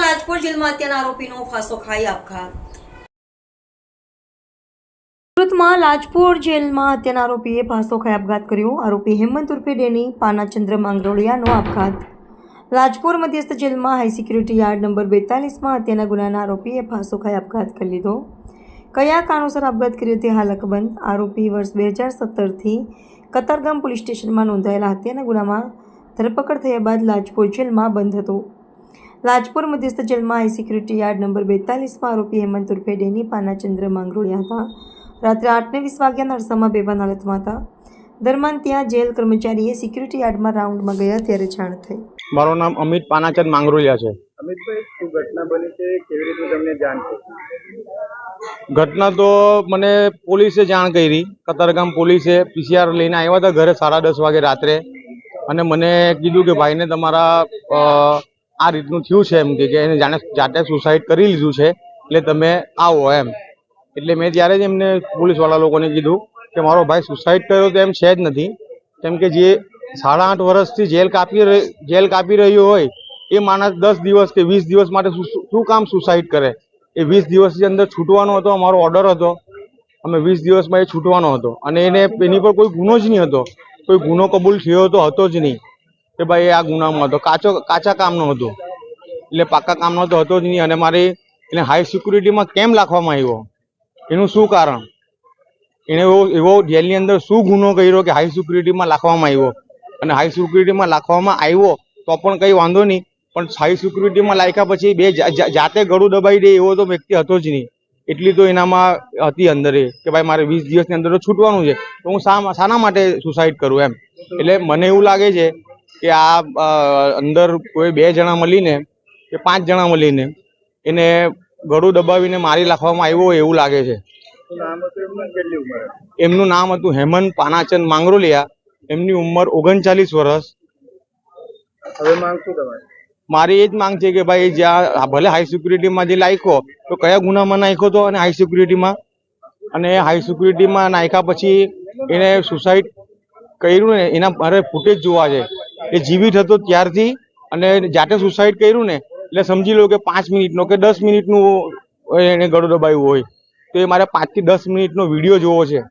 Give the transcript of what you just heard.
લાજપોર જેલમાં સુરતમાં લાજપોર જેલમાં હત્યાના આરોપીએ ફાંસો ખાઈ આપઘાત કર્યો. આરોપી હેમંત ઉર્ફે ડેની પાનાચંદ્ર માંગરોળિયાનો આપઘાત. લાજપોર મધ્યસ્થ જેલમાં હાઈ સિક્યુરિટી યાર્ડ નંબર બેતાલીસમાં હત્યાના ગુનાના આરોપીએ ફાંસો ખાઈ આપઘાત કરી લીધો. કયા કારણોસર આપઘાત કર્યો તે હાલ અકબંધ. આરોપી વર્ષ બે હજાર સત્તરથી કતારગામ પોલીસ સ્ટેશનમાં નોંધાયેલા હત્યાના ગુનામાં ધરપકડ થયા બાદ લાજપોર જેલમાં બંધ હતો. લાજપોર મધ્યસ્થ જેલમાં હાઈ સિક્યુરિટી યાર્ડ નંબર બેતાલીસમાં આરોપી હેમંત ઉર્ફે ડેની પાનાચંદ્ર માંગરોળિયા હતા. રાત્રે આઠને વીસ વાગ્યાના અરસામાં બેભાન હાલતમાં હતા. દરમિયાન ત્યાં જેલ કર્મચારીએ સિક્યુરિટી યાર્ડમાં રાઉન્ડમાં ગયા ત્યારે જાણ થઈ. મારું નામ અમિત પાનાચંદ માંગરોળિયા છે. અમિતભાઈ શું ઘટના બની છે? કેવી રીતે તમને જાણ થઈ ઘટના તો મને પોલીસે જાણ કરી. કતારગામ પોલીસે પીસીઆર લઈને આવ્યા હતા ઘરે સાડા દસ વાગે રાત્રે. અને મને કીધું કે ભાઈને તમારા આ રીતનું થયું છે એમ કે એને જાણે જાતે સુસાઇડ કરી લીધું છે, એટલે તમે આવો એમ. એટલે મેં ત્યારે જ એમને પોલીસવાળા લોકોને કીધું કે મારો ભાઈ સુસાઇડ કર્યો તો એમ છે જ નથી. કેમ કે જે સાડા આઠ વર્ષથી જેલ કાપી જેલ કાપી રહ્યો હોય, એ માણસ દસ દિવસ કે વીસ દિવસ માટે શું કામ સુસાઇડ કરે? એ વીસ દિવસની અંદર છૂટવાનો હતો, અમારો ઓર્ડર હતો. અમે વીસ દિવસમાં એ છૂટવાનો હતો. અને એને એની પર કોઈ ગુનો જ નહીં હતો. કોઈ ગુનો કબૂલ થયો તો હતો જ નહીં. કે ભાઈ આ ગુનામાં હતો. કાચો, કાચા કામનો હતો. એટલે પાકા કામનો તો હતો જ નહીં. અને મારી એને હાઈ સિક્યુરિટીમાં કેમ રાખવામાં આવ્યો? એનું શું કારણ? એણે એવો એવો જેલની અંદર શું ગુનો કર્યો કે હાઈ સિક્યુરિટીમાં રાખવામાં આવ્યો? અને હાઈ સિક્યુરિટીમાં રાખવામાં આવ્યો તો પણ કંઈ વાંધો નહીં. પણ હાઈ સિક્યુરિટીમાં લાયકા પછી બે જાતે ગળું દબાઈ દે એવો તો વ્યક્તિ હતો જ નહીં. એટલી તો એનામાં હતી અંદર એ, કે ભાઈ મારે વીસ દિવસની અંદર તો છૂટવાનું છે. તો હું શા, શાના માટે સુસાઇડ કરું એમ? એટલે મને એવું લાગે છે કે આ અંદર કોઈ બે જણા મળીને, કે પાંચ જણા મળીને એને ગળું દબાવીને મારી નાખવામાં આવ્યો હોય એવું લાગે છે. એમનું નામ હતું હેમંત પાનાચંદ માંગરોલિયા. એમની ઉંમર ઓગણચાલીસ વર્ષ. હવે માંગ શું તમારી? મારી એ જ માંગ છે કે ભાઈ, જ્યાં ભલે હાઈ સિક્યુરિટીમાં જે નાખ્યો, તો કયા ગુનામાં નાખ્યો તો અને હાઈ સિક્યુરિટીમાં અને હાઈ સિક્યુરિટીમાં નાખ્યા પછી એને સુસાઇડ કર્યું ને, એના મારે ફૂટેજ જોવા છે. એ જીવિત હતો ત્યારથી અને જાતે સુસાઇડ કર્યું ને, એટલે સમજી લો કે પાંચ મિનિટનો કે દસ મિનિટનું એને ગળો દબાવ્યું હોય. તો એ મારે પાંચથી દસ મિનિટનો વીડિયો જોવો છે.